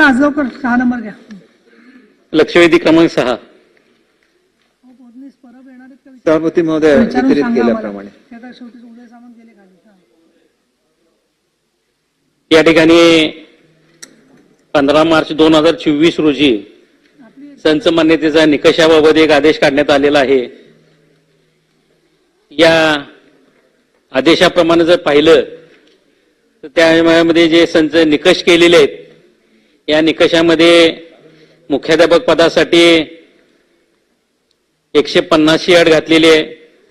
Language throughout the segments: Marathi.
आज लवकर सहा नंबर घ्या. लक्षवेधी क्रमांक सहा. सभापती महोदय वितरित केल्याप्रमाणे हा. या ठिकाणी पंधरा मार्च दोन हजार चोवीस रोजी संच मान्यतेचा निकषाबाबत एक आदेश काढण्यात आलेला आहे. या आदेशाप्रमाणे जर पाहिलं तर त्यामध्ये जे संच निकष केलेले आहेत या निकषामध्ये मुख्याध्यापक पदासाठी एकशे पन्नाशी अट घातलेली आहे.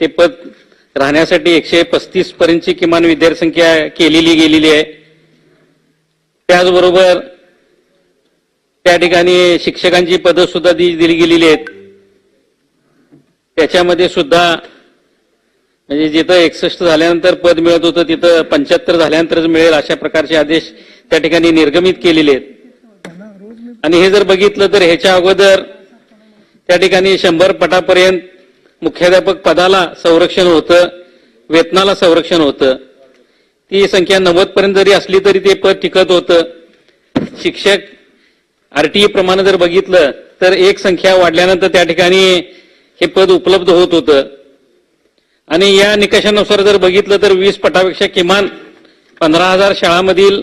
ते पद राहण्यासाठी एकशे पस्तीस पर्यंतची किमान विद्यार्थीसंख्या केलेली गेलेली आहे. त्याचबरोबर त्या ठिकाणी शिक्षकांची पदं सुद्धा दिली गेलेली आहेत. त्याच्यामध्ये सुद्धा म्हणजे जिथं एकसष्ट झाल्यानंतर पद मिळत होतं तिथं पंच्याहत्तर झाल्यानंतरच मिळेल अशा प्रकारचे आदेश त्या ठिकाणी निर्गमित केलेले आहेत. आणि हे जर बघितलं तर ह्याच्या अगोदर त्या ठिकाणी शंभर पटापर्यंत मुख्याध्यापक पदाला संरक्षण होतं वेतनाला संरक्षण होतं. ती संख्या नव्वद पर्यंत जरी असली तरी ते पद टिकत होतं. शिक्षक आरटीई प्रमाणे जर बघितलं तर एक संख्या वाढल्यानंतर त्या ठिकाणी हे पद उपलब्ध होत होतं. आणि या निकषानुसार जर बघितलं तर वीस पटापेक्षा किमान पंधरा हजार शाळामधील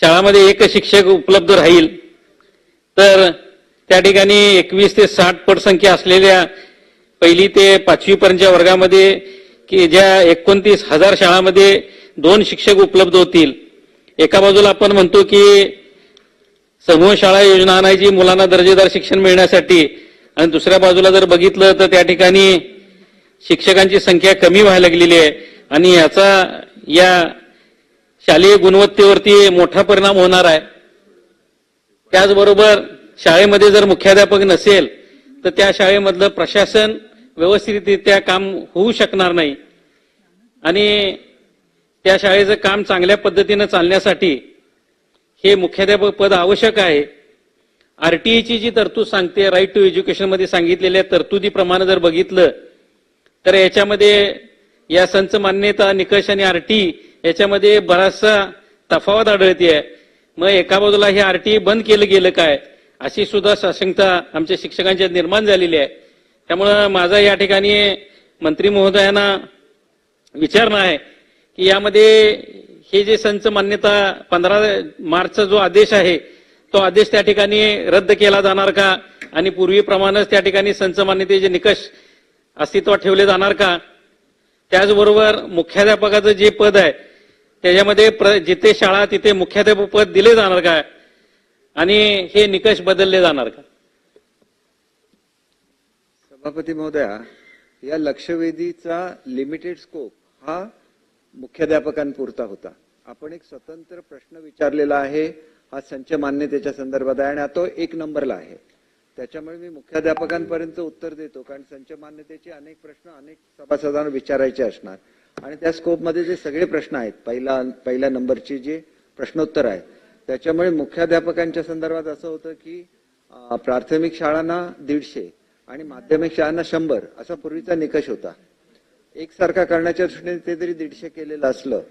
शाळामध्ये एक शिक्षक उपलब्ध राहील. तर त्या ठिकाणी एकवीस ते साठ पट संख्या असलेल्या पहिली ते पाचवीपर्यंतच्या वर्गामध्ये की ज्या एकोणतीस हजार शाळामध्ये दोन शिक्षक उपलब्ध होतील. एका बाजूला आपण म्हणतो की समूह शाळा योजना आणायची मुलांना दर्जेदार शिक्षण मिळण्यासाठी. आणि दुसऱ्या बाजूला जर बघितलं तर त्या ठिकाणी शिक्षकांची संख्या कमी व्हायला लागलेली आहे. आणि याचा या शालेय गुणवत्तेवरती मोठा परिणाम होणार आहे. त्याचबरोबर शाळेमध्ये जर मुख्याध्यापक नसेल तर त्या शाळेमधलं प्रशासन व्यवस्थितरित्या काम होऊ शकणार नाही. आणि त्या शाळेचं काम चांगल्या पद्धतीनं चालण्यासाठी हे मुख्याध्यापक पद आवश्यक आहे. आरटीईची जी तरतूद सांगते राईट टू एज्युकेशनमध्ये सांगितलेल्या तरतुदीप्रमाणे जर बघितलं तर याच्यामध्ये या संच मान्यता निकष आणि आरटी याच्यामध्ये बराचसा तफावत आढळते आहे मग एका बाजूला हे आरटी बंद केलं गेलं काय? अशी सुद्धा साशंकता आमच्या शिक्षकांच्या निर्माण झालेली आहे. त्यामुळं माझा या ठिकाणी मंत्री महोदयांना विचारणं आहे की यामध्ये हे जे संच मान्यता पंधरा मार्चचा जो आदेश आहे तो आदेश त्या ठिकाणी रद्द केला जाणार का? आणि पूर्वीप्रमाणेच त्या ठिकाणी संच मान्यतेचे निकष अस्तित्वात ठेवले जाणार का? त्याचबरोबर मुख्याध्यापकाचं जे पद आहे त्याच्यामध्ये प्र- जिथे शाळा तिथे मुख्याध्यापक पद दिले जाणार का? आणि हे निकष बदलले जाणार का? सभापती महोदया या लक्षवेधीचा लिमिटेड स्कोप हा मुख्याध्यापकांपुरता होता. आपण एक स्वतंत्र प्रश्न विचारलेला आहे हा संच मान्यतेच्या संदर्भात आहे आणि तो एक नंबरला आहे. त्याच्यामुळे मी मुख्याध्यापकांपर्यंत उत्तर देतो कारण संच मान्यतेचे अनेक प्रश्न अनेक सभासदांना विचारायचे असणार. आणि त्या स्कोपमध्ये जे सगळे प्रश्न आहेत पहिला पहिल्या नंबरचे जे प्रश्नोत्तर आहेत त्याच्यामुळे मुख्याध्यापकांच्या संदर्भात असं होतं की प्राथमिक शाळांना दीडशे आणि माध्यमिक शाळांना शंभर असा पूर्वीचा निकष होता. एकसारखा करण्याच्या दृष्टीने ते जरी दीडशे केलेलं असलं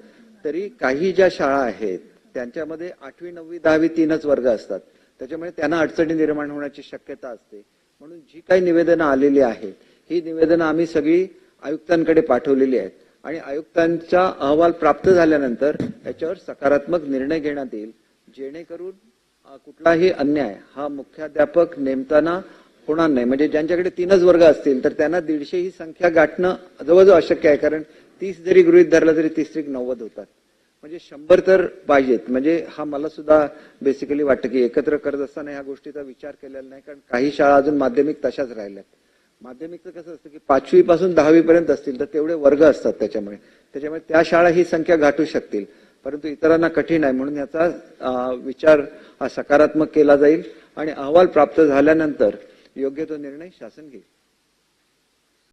तरी काही ज्या शाळा आहेत त्यांच्यामध्ये आठवी नववी दहावी तीनच वर्ग असतात. त्याच्यामुळे त्यांना अडचणी निर्माण होण्याची शक्यता असते. म्हणून जी काही निवेदनं आलेली आहेत ही निवेदनं आम्ही सगळी आयुक्तांकडे पाठवलेली आहेत. आणि आयुक्तांचा अहवाल प्राप्त झाल्यानंतर याच्यावर सकारात्मक निर्णय घेण्यात येईल. जेणेकरून कुठलाही अन्याय हा मुख्याध्यापक नेमताना होणार नाही. म्हणजे ज्यांच्याकडे तीनच वर्ग असतील तर त्यांना दीडशे ही संख्या गाठणं जवळजवळ अशक्य आहे कारण तीस जरी गृहित धरलं तरी तीस तरी नव्वद होतात. म्हणजे शंभर तर पाहिजेत. म्हणजे हा मला सुद्धा बेसिकली वाटतं की एकत्र करत असताना ह्या गोष्टीचा विचार केलेला नाही कारण काही शाळा अजून माध्यमिक तशाच राहिल्यात. माध्यमिकचं कसं असतं की पाचवी पासून दहावी पर्यंत असतील तर तेवढे वर्ग असतात त्याच्यामुळे. त्याच्यामुळे त्या शाळा ही संख्या गाठू शकतील. परंतु इतरांना कठीण आहे म्हणून याचा विचार हा सकारात्मक केला जाईल आणि अहवाल प्राप्त झाल्यानंतर योग्य तो निर्णय शासन घेईल.